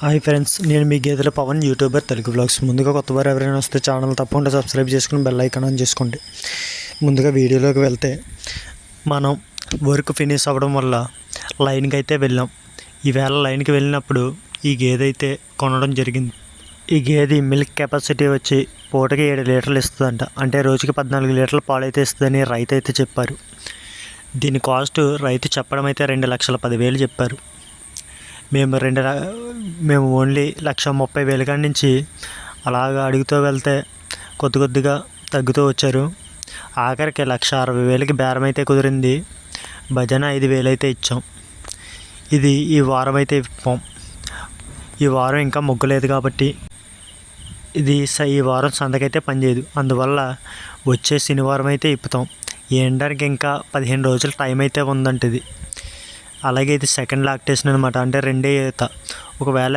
Hi friends నేను మీ గేదెల Pawan YouTuber Telugu blogs ముందుగా కొత్త వారు ఎవరైనా వస్తే ఛానల్ తప్పకుండా సబ్స్క్రైబ్ చేసుకుని బెల్ ఐకాన్ ఆన్ చేసుకోండి. ముందుగా వీడియోలోకి వెళ్తే మనం వర్క్ ఫినిష్ అవ్వడం వల్ల లైన్కి అయితే వెళ్ళాం. ఈవేళ లైన్కి వెళ్ళినప్పుడు ఈ గేదె అయితే కొనడం జరిగింది. ఈ గేదె మిల్క్ కెపాసిటీ వచ్చి పూటకి ఏడు లీటర్లు ఇస్తుందంట. అంటే రోజుకి పద్నాలుగు లీటర్ల పాలు అయితే ఇస్తుందని రైతు అయితే చెప్పారు. దీని కాస్ట్ రైతు చెప్పడం అయితే రెండు లక్షల పదివేలు చెప్పారు. మేము రెండు మేము ఓన్లీ లక్ష ముప్పై వేల కాడి నుంచి అలాగ అడుగుతూ వెళ్తే కొద్ది కొద్దిగా తగ్గుతూ వచ్చారు. ఆఖరికి లక్ష అరవై వేలకి బేరం అయితే కుదిరింది. భజన ఐదు వేలు అయితే ఇచ్చాం. ఇది ఈ వారం అయితే ఇప్పాం. ఈ వారం ఇంకా మొగ్గలేదు కాబట్టి ఇది స- ఈ వారం సందకైతే పనిచేయదు అందువల్ల వచ్చే శనివారం అయితే ఇప్పుతాం ఏంటానికి ఇంకా పదిహేను రోజులు టైం అయితే ఉందంటది. అలాగే ఇది సెకండ్ లాక్టేషన్ అనమాట అంటే రెండే ఈత ఒకవేళ